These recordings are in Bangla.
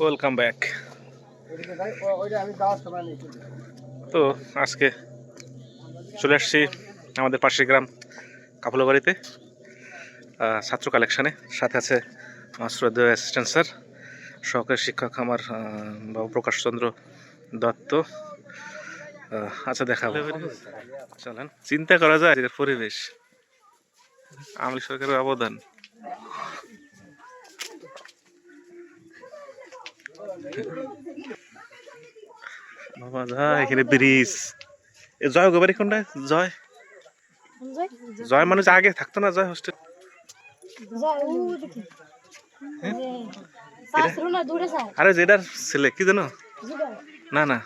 ওয়েলকাম ব্যাক তো আজকে চলে আসছি আমাদের পাশের গ্রাম কাপলাবাড়িতে ছাত্র কালেকশানে সাথে আছে মাস্টার অ্যাসিস্ট্যান্ট স্যার সহকারী শিক্ষক আমার বাবু প্রকাশচন্দ্র দত্ত। আচ্ছা দেখা চলেন। চিন্তা করা যায় পরিবেশ। আমলি সরকারের অবদান। বাবা যায় এখানে ব্রিজ। এ জয় গোবারি কোনটা? জয়। জয় মানুষ আগে থাকতো না জয় হোস্টেল আরে যেটার ছেলে কি জানো না না।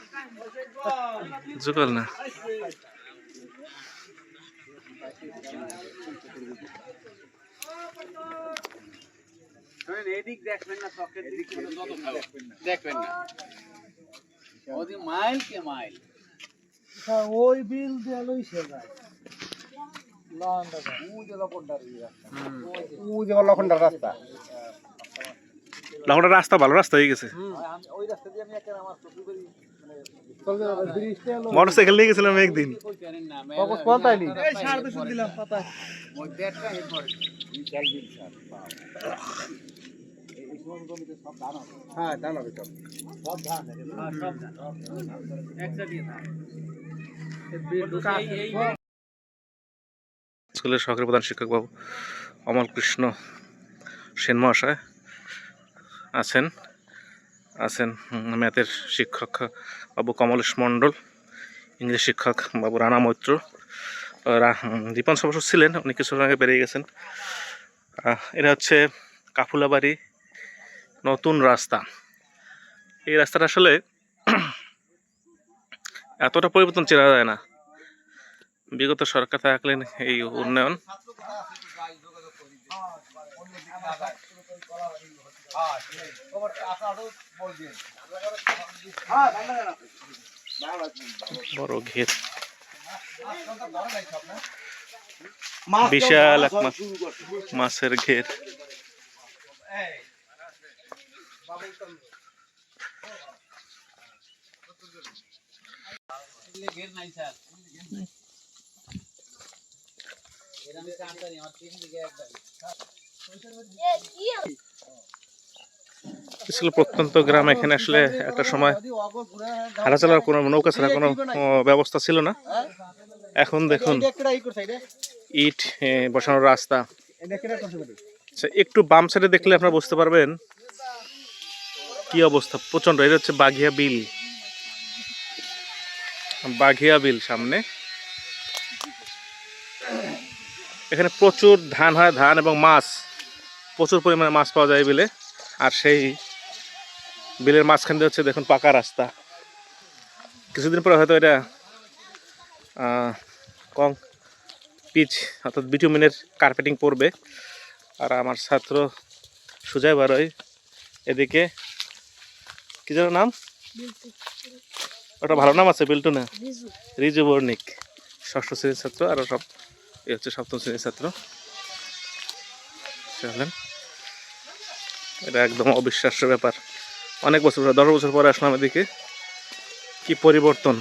যুগল না। এদিক দেখবেন না চকের দিক দেখবেন না। ওদি মাইল কে মাইল? ওই বিল দিয়ে লইছে যায় লখন্ডার রাস্তা। ভালো রাস্তা হয়ে গেছে। মোটর সাইকেল নিয়ে গেছিলাম একদিন। জানেন হ্যাঁ ধান হবে সব। স্কুলের সহকারী প্রধান শিক্ষক বাবু অমল কৃষ্ণ সেন মহাশয় আছেন আছেন ম্যাথের শিক্ষক বাবু কমলেশ মণ্ডল ইংলিশ শিক্ষক বাবু রানা মৈত্র দীপন সবস ছিলেন উনি কিছুদিন আগে বেরিয়ে গেছেন। এটা হচ্ছে কাফুলাবাড়ি নতুন রাস্তা। এই রাস্তাটা আসলে এতটা পরিবর্তন চেনা যায় না। বিগত সরকার থাকলেন এই উন্নয়ন। বড় ঘের। বিশাল এক মাছ মাছের ঘের। ঘের নাই স্যার এর আমি কান্তারি আমার তিন দিকে একদম ছিল প্রত্যন্ত গ্রাম এখানে আসলে একটা সময় হাঁটা চলার কোনো নৌকা ছাড়া কোনো ব্যবস্থা ছিল না। এখন দেখুন ইট বসানোর রাস্তা। আচ্ছা, একটু বাম সাইডে দেখলে আপনারা বুঝতে পারবেন কি অবস্থা? প্রচণ্ড এটা হচ্ছে বাঘিয়া বিল। বাঘিয়া বিল সামনে। এখানে প্রচুর ধান হয়, ধান এবং মাছ। প্রচুর পরিমাণে মাছ পাওয়া যায় বিলে। আর সেই বিলের মাঝখান দিয়ে হচ্ছে দেখুন পাকা রাস্তা। কিছুদিন পরে হয়তো এটা কং, পিচ, অর্থাৎ বিটুমিনের কার্পেটিং পড়বে আর আমার ছাত্র সুজয় বারই এদিকে কি যেন নাম? ওটা ভালো নাম আছে বিল্টু না? রিজু। বর্ণিক। ষষ্ঠ শ্রেণির ছাত্র আর সব এ হচ্ছে সপ্তম শ্রেণির ছাত্র। চলেন। এটা একদম অবিশ্বাস্য ব্যাপার। অনেক বছর পরে দশ বছর পরে আসলাম এদিকে। কি পরিবর্তন।